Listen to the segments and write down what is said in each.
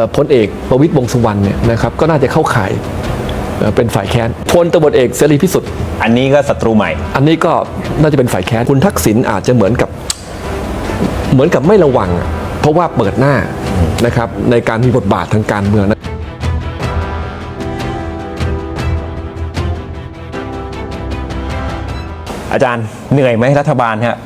อ่อพลเอกประวิตรวงษ์สุวรรณเนี่ยนะครับก็น่าจะเข้าข่ายเอ่อเป็นฝ่ายแค้นพลตำรวจเอกเสรีพิสุทธิ์ อันนี้ก็ศัตรูใหม่ อันนี้ก็น่าจะเป็นฝ่ายแค้นคุณทักษิณอาจจะเหมือนกับเหมือนกับไม่ระวังอะเพราะว่าเปิดหน้านะครับในการมีบทบาททางการเมืองนะอาจารย์เหนื่อยไหมรัฐบาลฮะ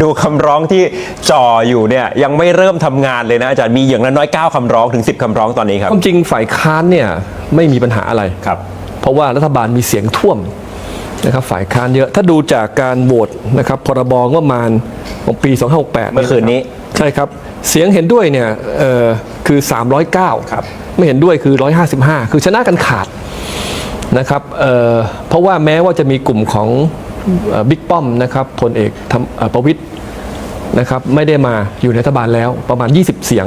ดูคำร้องที่จ่ออยู่เนี่ยยังไม่เริ่มทำงานเลยนะอาจารย์มีอย่างน้อยๆ9คำร้องถึง 10คำร้องตอนนี้ครับความจริงฝ่ายค้านเนี่ยไม่มีปัญหาอะไรครับ เพราะว่ารัฐบาลมีเสียงท่วมนะครับฝ่ายค้านเยอะถ้าดูจากการโหวตนะครับพรบงบประมาณของปี 2568 เมื่อคืนนี้ใช่ครับเสียงเห็นด้วยเนี่ยเอ่อคือ 309ครับไม่เห็นด้วยคือ 155 คือชนะกันขาดนะครับเอ่อเพราะว่าแม้ว่าจะมีกลุ่มของเอ่อ บิ๊กป้อมนะครับพลเอกทำเอ่อประวิตยนะครับไม่ได้มาอยู่ในรัฐบาลแล้วประมาณ 20 เสียง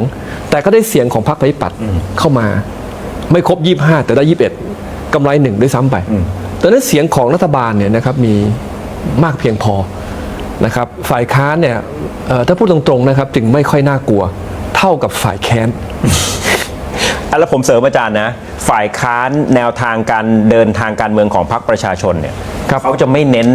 แต่ก็ได้เสียงของพรรคประชาธิปัตย์เข้ามา ไม่ครบ 25 แต่ได้ 21กำไรหนึ่งด้วยซ้ำไปดังนั้นเสียงของรัฐบาลเนี่ยนะครับมีมากเพียงพอนะครับฝ่ายค้านเนี่ยเอ่อถ้าพูดตรงๆนะครับจึงไม่ค่อยน่ากลัวเท่ากับฝ่ายแค้น อะแล้วผมเสริมอาจารย์นะ ฝ่ายค้านแนวทางการเดินทางการเมืองของพรรคประชาชนเนี่ยครับเขาจะไม่เน้น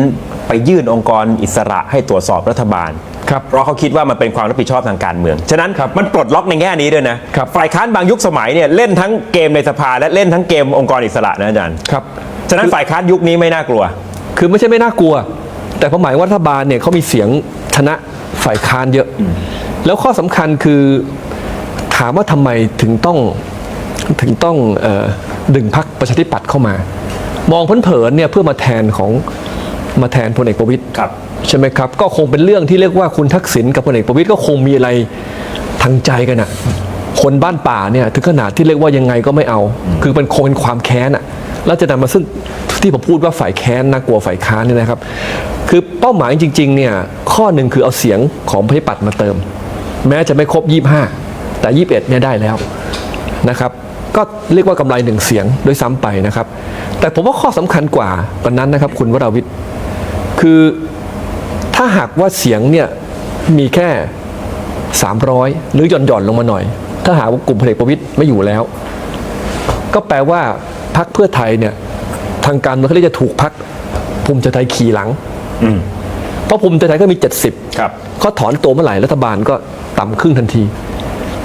ไปยื่นองค์กรอิสระให้ตรวจสอบรัฐบาล ครับเพราะเขาคิดว่ามันเป็นความรับผิดชอบทางการเมือง ฉะนั้นครับมันปลดล็อกในแง่นี้ด้วยนะ ครับ ฝ่ายค้านบางยุคสมัยเนี่ยเล่นทั้งเกมในสภาและเล่นทั้งเกมองค์กรอิสระนะอาจารย์ ครับ ฉะนั้นฝ่ายค้านยุคนี้ไม่น่ากลัว คือไม่ใช่ไม่น่ากลัว แต่ผมหมายว่ารัฐบาลเนี่ยเขามีเสียงชนะฝ่ายค้านเยอะ แล้วข้อสำคัญคือถามว่าทำไมถึงต้อง ถึงต้องเออดึงพักประชาธิปัตย์เข้ามา มองเผินๆเนี่ยเพื่อมาแทนของมาแทนพลเอกประวิตยครับใช่ไหมครับ ก็คงเป็นเรื่องที่เรียกว่าคุณทักษิณกับพลเอกประวิตยก็คงมีอะไรทางใจกันอะคนบ้านป่าเนี่ยถึงขนาดที่เรียกว่ายังไงก็ไม่เอา คือเป็นคงเป็นความแค้นอะแล้วจะนำมาซึ่งที่ผมพูดว่าฝ่ายแค้นน่ากลัวฝ่ายค้านเนี่ยนะครับ คือเป้าหมายจริงๆเนี่ยข้อหนึ่งคือเอาเสียงของพระปัตย์มาเติม แม้จะไม่ครบ 25 แต่ 21เนี่ยได้แล้วนะครับ ก็เรียกว่ากำไรหนึ่งเสียงด้วยซ้ำไปนะครับ แต่ผมว่าข้อสำคัญกว่าวันนั้นนะครับ คุณวราวิทย์คือถ้าหากว่าเสียงเนี่ยมีแค่ 300 หรือหย่อนหย่อนๆลงมาหน่อย ถ้าหากว่ากลุ่มพลเอกประวิตยไม่อยู่แล้ว ก็แปลว่าพักเพื่อไทยเนี่ยทางการเมืองเขาเรียกจะถูกพักภูมิใจไทยขี่หลังอืมเพราะภูมิใจไทยก็มี 70ครับเขาถอนตัวเมื่อไหร่รัฐบาลก็ต่ำครึ่งทันที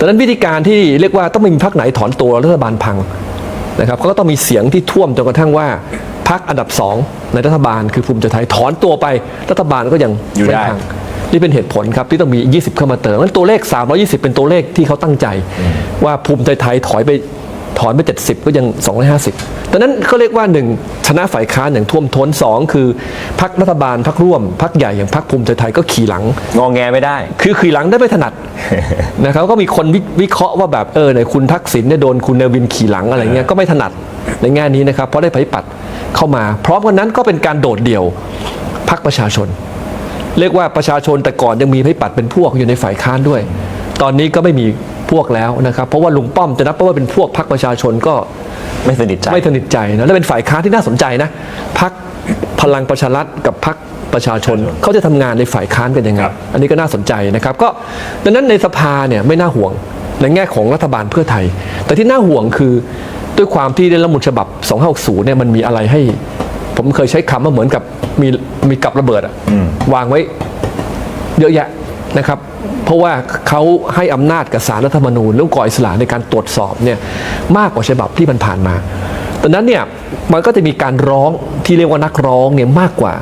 ดังนั้นวิธีการที่เรียกว่าต้องไม่มีพักไหนถอนตัวรัฐบาลพังนะครับเขาก็ต้องมีเสียงที่ท่วมจนกระทั่งว่าพักอันดับสองในรัฐบาลคือภูมิใจไทยถอนตัวไปรัฐบาลก็ยังอยู่ได้ม่พังนี่เป็นเหตุผลครับที่ต้องมี 20 เข้ามาเติมงั้นตัวเลข 320 เป็นตัวเลขที่เขาตั้งใจ ว่าภูมิใจไทยถอยไปถอนไป 70 ก็ยัง 250ดังนั้นเขาเรียกว่า 1 ชนะฝ่ายค้านอย่างท่วมท้น2คือพักรัฐบาลพักร่วมพักใหญ่อย่างพักภูมิใจไทยก็ขี่หลัง งองแงไม่ได้ คือขี่หลังได้ไม่ถนัดนะครับก็มีคนวิวิเคราะห์ว่าแบบเออในคุณทักษิณเนี่ยโดนคุณเนวินขี่หลังอะไรเงี้ยก็ไม่ถนัดในแง่นี้นะครับเพราะได้ไผปัดเข้ามา พร้อมกันนั้นก็เป็นการโดดเดี่ยวพักประชาชน เรียกว่าประชาชนแต่ก่อนยังมีไผปัดเป็นพวกอยู่ในฝ่ายค้านด้วย ตอนนี้ก็ไม่มี พวกแล้วนะครับ เพราะว่าลุงป้อมจะนับว่าเป็นพวกพักประชาชนก็ไม่สนิทใจไม่สนิทใจนะและเป็นฝ่ายค้านที่น่าสนใจนะพักพลังประชารัฐกับพักประชาชนเขาจะทำงานในฝ่ายค้านกันยังไงครับอันนี้ก็น่าสนใจนะครับ ก็ดังนั้นในสภาเนี่ยไม่น่าห่วงในแง่ของรัฐบาลเพื่อไทย แต่ที่น่าห่วงคือด้วยความที่ได้รัฐธรรมนูญฉบับ 2560 เนี่ยมันมีอะไรให้ ผมเคยใช้คำว่าเหมือนกับมีมีกับระเบิดอะวางไว้เยอะแยะนะครับ เพราะว่าเขาให้อำนาจกับสารรัฐธรรมนูญเรื่องก่ออิสระในการตรวจสอบเนี่ยมากกว่าฉบับที่มันผ่านมาดังนั้นเนี่ยมันก็จะมีการร้องที่เรียกว่านักร้องเนี่ยมากกว่า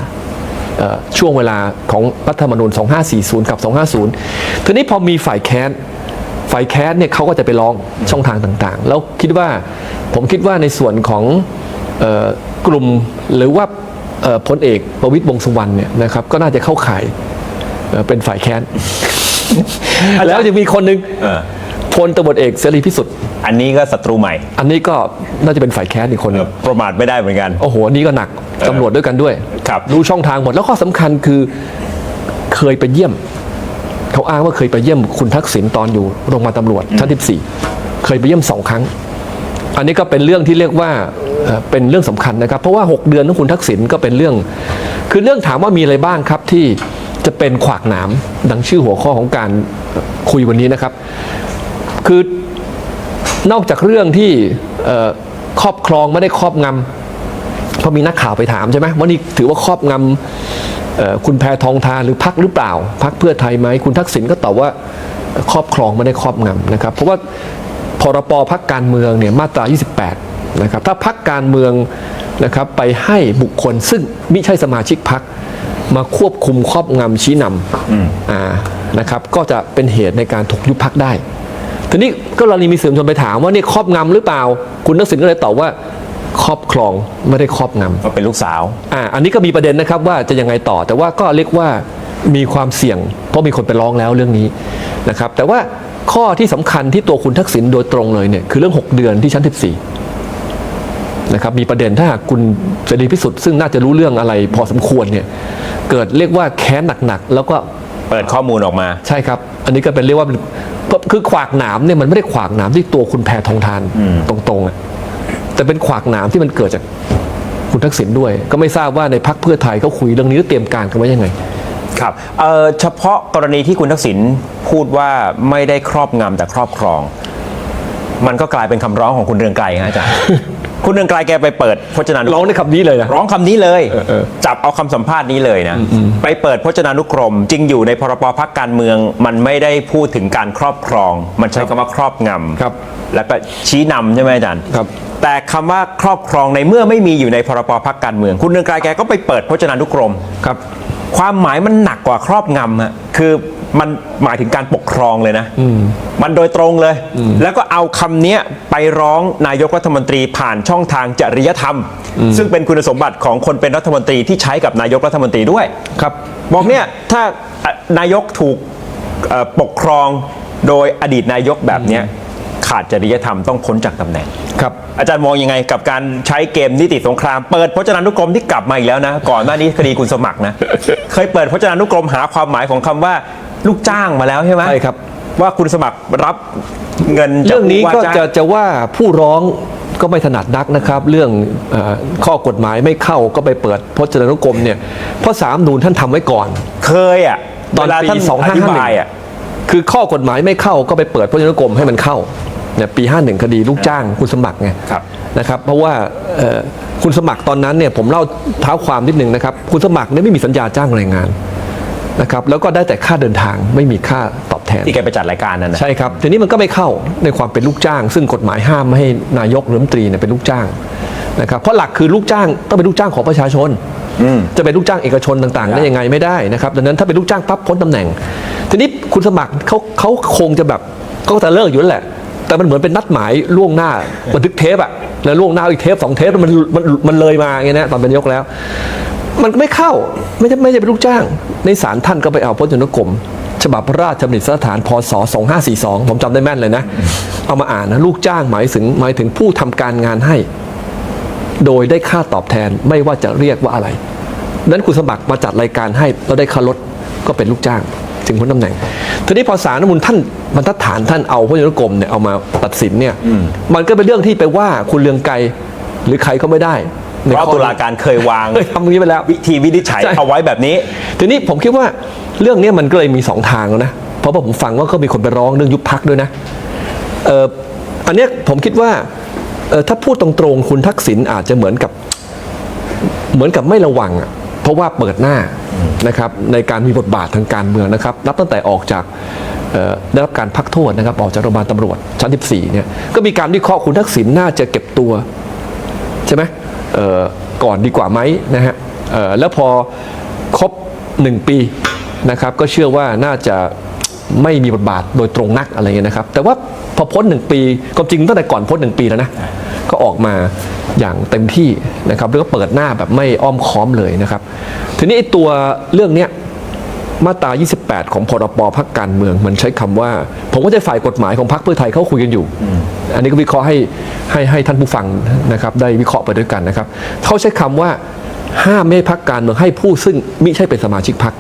ช่วงเวลาของรัฐธรรมนูญ 2540 กับ 250 ทีนี้พอมีฝ่ายแค้น ฝ่ายแค้นเนี่ยเขาก็จะไปร้องช่องทางต่างๆ แล้วคิดว่าผมคิดว่าในส่วนของออกลุ่มหรือว่าพลเอกประวิตรวงษ์สุวรรณเนี่ยนะครับก็น่าจะเข้าข่ายเเป็นฝ่ายแค้น แล้วจะมีคนหนึ่งเออพลตำรวจเอกเสรีพิสุทธิ์อันนี้ก็ศัตรูใหม่ อันนี้ก็น่าจะเป็นฝ่ายแค้นอีกคนหนึ่งประมาทไม่ได้เหมือนกัน โอ้โหอันนี้ก็หนักตำรวจด้วยกันด้วยครับรู้ช่องทางหมดแล้วข้อสำคัญคือเคยไปเยี่ยม เขาอ้างว่าเคยไปเยี่ยมคุณทักษิณตอนอยู่โรงพยาบาลตำรวจชั้น14เคยไปเยี่ยมสองครั้ง อันนี้ก็เป็นเรื่องที่เรียกว่าเอ่อเป็นเรื่องสำคัญนะครับ เพราะว่า 6 เดือนของคุณทักษิณก็เป็นเรื่อง คือเรื่องถามว่ามีอะไรบ้างครับที่ จะเป็นขวากหนามดังชื่อหัวข้อของการคุยวันนี้นะครับ คือนอกจากเรื่องที่ครอบครองไม่ได้ครอบงำเพราะมีนักข่าวไปถามใช่ไหมว่านี่ถือว่าครอบงำคุณแพทองทานหรือพักหรือเปล่าพักเพื่อไทยไหมคุณทักษิณก็ตอบว่าครอบครองไม่ได้ครอบงำนะครับ เพราะว่าพรปพักการเมืองเนี่ยมาตรา 28 นะครับ ถ้าพักการเมืองนะครับไปให้บุคคลซึ่งมิใช่สมาชิกพัก มาควบคุมครอบงำชี้นำอ่านะครับก็จะเป็นเหตุในการถูกยุบพักได้ ทีนี้ก็เรามีสื่อมวลชนไปถามว่านี่ครอบงำหรือเปล่า คุณทักษิณก็เลยตอบว่าครอบครองไม่ได้ครอบงำก็เป็นลูกสาวอ่าอันนี้ก็มีประเด็นนะครับว่าจะยังไงต่อ แต่ว่าก็เรียกว่ามีความเสี่ยง เพราะมีคนไปร้องแล้วเรื่องนี้นะครับแต่ว่าข้อที่สำคัญที่ตัวคุณทักษิณโดยตรงเลยเนี่ยคือเรื่อง 6 เดือนที่ชั้น 14 นะครับมีประเด็นถ้าหากคุณเสรีพิสุทธิ์ซึ่งน่าจะรู้เรื่องอะไรพอสมควรเนี่ยเกิดเรียกว่าแค้นหนักๆแล้วก็เปิดข้อมูลออกมา ใช่ครับ อันนี้ก็เป็นเรียกว่าเป็นคือขวากหนามเนี่ยมันไม่ได้ขวากหนามที่ตัวคุณแพทองทานตรงๆอะแต่เป็นขวากหนามที่มันเกิดจากคุณทักษิณด้วย ก็ไม่ทราบว่าในพักเพื่อไทยเขาคุยเรื่องนี้แล้วเตรียมการกันไว้ยังไง ครับเอ่อเฉพาะกรณีที่คุณทักษิณพูดว่าไม่ได้ครอบงำแต่ครอบครอง มันก็กลายเป็นคำร้องของคุณเรืองไกรฮะอาจารย์ คุณเรืองไกรแกไปเปิดพจนานุกรมร้องในคำนี้เลยนะ ร้องคำนี้เลย เออเออจับเอาคำสัมภาษณ์นี้เลยนะ ไปเปิดพจนานุกรม จริงอยู่ในพรบพักการเมือง มันไม่ได้พูดถึงการครอบครอง มันใช้คำว่าครอบงำครับแล้วก็ชี้นำใช่ไหมอาจารย์ครับ แต่คำว่าครอบครองในเมื่อไม่มีอยู่ในพรบพักการเมือง คุณเรืองไกรแกก็ไปเปิดพจนานุกรม ครับ ความหมายมันหนักกว่าครอบงำฮะคือ มันหมายถึงการปกครองเลยนะ มันโดยตรงเลย แล้วก็เอาคำเนี้ยไปร้องนายกรัฐมนตรีผ่านช่องทางจริยธรรม ซึ่งเป็นคุณสมบัติของคนเป็นรัฐมนตรีที่ใช้กับนายกรัฐมนตรีด้วย ครับ บอกเนี่ยถ้าเอ่อนายกถูกเอ่อปกครองโดยอดีตนายกแบบเนี้ยขาดจริยธรรมต้องพ้นจากตำแหน่ง ครับ อาจารย์มองยังไงกับการใช้เกมนิติสงคราม เปิดพจนานุกรมที่กลับมาอีกแล้วนะ ก่อนหน้านี้คดีคุณสมัครนะ เคยเปิดพจนานุกรมหาความหมายของคำว่า ลูกจ้างมาแล้วใช่ไหมใช่ครับ ว่าคุณสมัครรับเงินจากเรื่องนี้ก็ผู้ว่าจะจ้างจะว่าผู้ร้องก็ไม่ถนัดนักนะครับ เรื่องเออข้อกฎหมายไม่เข้าก็ไปเปิดพจนานุกรมเนี่ยเพราะสามนูนท่านทำไว้ก่อน เคยอะตอนเวลาปีท่าน2551อธิบายอะ คือข้อกฎหมายไม่เข้าก็ไปเปิดพจนานุกรมให้มันเข้าเนี่ยปี 51 คดีลูกจ้างคุณสมัครไงครับ นะครับเพราะว่าเอ่อคุณสมัครตอนนั้นเนี่ยผมเล่าเท้าความนิดนึงนะครับ คุณสมัครเนี่ยไม่มีสัญญาจ้างแรงงาน นะครับแล้วก็ได้แต่ค่าเดินทางไม่มีค่าตอบแทนที่แกไปจัดรายการนั่นนะใช่ครับทีนี้มันก็ไม่เข้าในความเป็นลูกจ้าง ซึ่งกฎหมายห้ามไม่ให้นายกหรือรัฐมนตรีเนี่ยเป็นลูกจ้างนะครับเพราะหลักคือลูกจ้างต้องเป็นลูกจ้างของประชาชนจะเป็นลูกจ้างเอกชนต่างๆ ได้ยังไงไม่ได้นะครับดังนั้นถ้าเป็นลูกจ้างปั๊บพ้นตำแหน่ง ทีนี้คุณสมัครเขาเขาคงจะแบบเขาก็จะเลิกอยู่แล้วแหละ แต่มันเหมือนเป็นนัดหมายล่วงหน้าบันทึกเทปอะแล้วล่วงหน้าอีกเทปสองเทปมันมันมันเลยมาอย่างเงี้ยนะตอนเป็นนายกแล้ว มันไม่เข้าไม่ใช่ไม่ใช่เป็นลูกจ้าง ในศาลท่านก็ไปเอาพจนานุกรมฉบับพระราชบัญญัติสถานพศ 2542 ผมจำได้แม่นเลยนะ เอามาอ่านนะลูกจ้างหมายถึงหมายถึงผู้ทำการงานให้ โดยได้ค่าตอบแทนไม่ว่าจะเรียกว่าอะไร นั้นคุณสมัครมาจัดรายการให้แล้วได้ค่าลดก็เป็นลูกจ้างถึงพ้นตำแหน่ง ทีนี้พอศาลรัฐธรรมนูลท่านบรรทัดฐานท่านเอาพจนานุกรมเนี่ยเอามาตัดสินเนี่ย มันก็เป็นเรื่องที่ไปว่าคุณเลืองไกรหรือใครก็ไม่ได้ใน เพราะข้อตุลาการเคยวางเคยทำอย่างนี้ไปแล้ววิธีวินิจฉัยใช่เอาไว้แบบนี้ ทีนี้ผมคิดว่าเรื่องนี้มันก็เลยมีสองทางแล้วนะเพราะว่าผมฟังว่าก็มีคนไปร้องเรื่องยุบพักด้วยนะเอออันเนี้ยผมคิดว่าเออถ้าพูดตรงๆคุณทักษิณอาจจะเหมือนกับเหมือนกับไม่ระวังอะเพราะว่าเปิดหน้านะครับในการมีบทบาททางการเมืองนะครับนับตั้งแต่ออกจากเอ่อได้รับการพักโทษนะครับออกจากโรงพยาบาลตำรวจชั้น 14เนี่ยก็มีการวิเคราะห์คุณทักษิณน่าจะเก็บตัว ใช่ไหมเอ่อ ก่อนดีกว่าไหมนะฮะแล้วพอครบหนึ่งปีนะครับก็เชื่อว่าน่าจะไม่มีบทบาทโดยตรงนักอะไรเงี้ยนะครับ แต่ว่าพอพ้นหนึ่งปีก็จริงตั้งแต่ก่อนพ้นหนึ่งปีแล้วนะก็ออกมาอย่างเต็มที่นะครับแล้วก็เปิดหน้าแบบไม่อ้อมค้อมเลยนะครับ ทีนี้ไอ้ตัวเรื่องเนี้ย มาตรา 28 ของพรบพักการเมืองมันใช้คำว่า ผมก็จะฝ่ายกฎหมายของพรรคเพื่อไทยเขาคุยกันอยู่ อันนี้ก็วิเคราะห์ให้ให้ให้ท่านผู้ฟังนะครับได้วิเคราะห์ไปด้วยกันนะครับเขาใช้คำว่าห้ามไม่พักการเมืองให้ผู้ซึ่งมิใช่เป็นสมาชิกพัก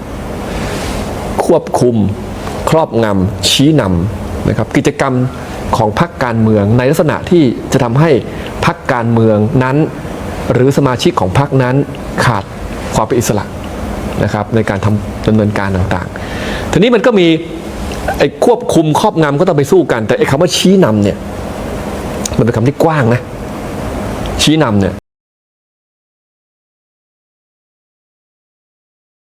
ควบคุม ครอบงำชี้นำนะครับกิจกรรมของพรรคการเมืองในลักษณะที่จะทำให้พรรคการเมืองนั้น หรือสมาชิกของพรรคนั้นขาดความเป็นอิสระ นะครับในการทำดำเนินการต่างๆ ทีนี้มันก็มีไอ้ควบคุมครอบงำก็ต้องไปสู้กัน แต่ไอ้คำว่าชี้นำเนี่ยมันเป็นคำที่กว้างนะชี้นำเนี่ย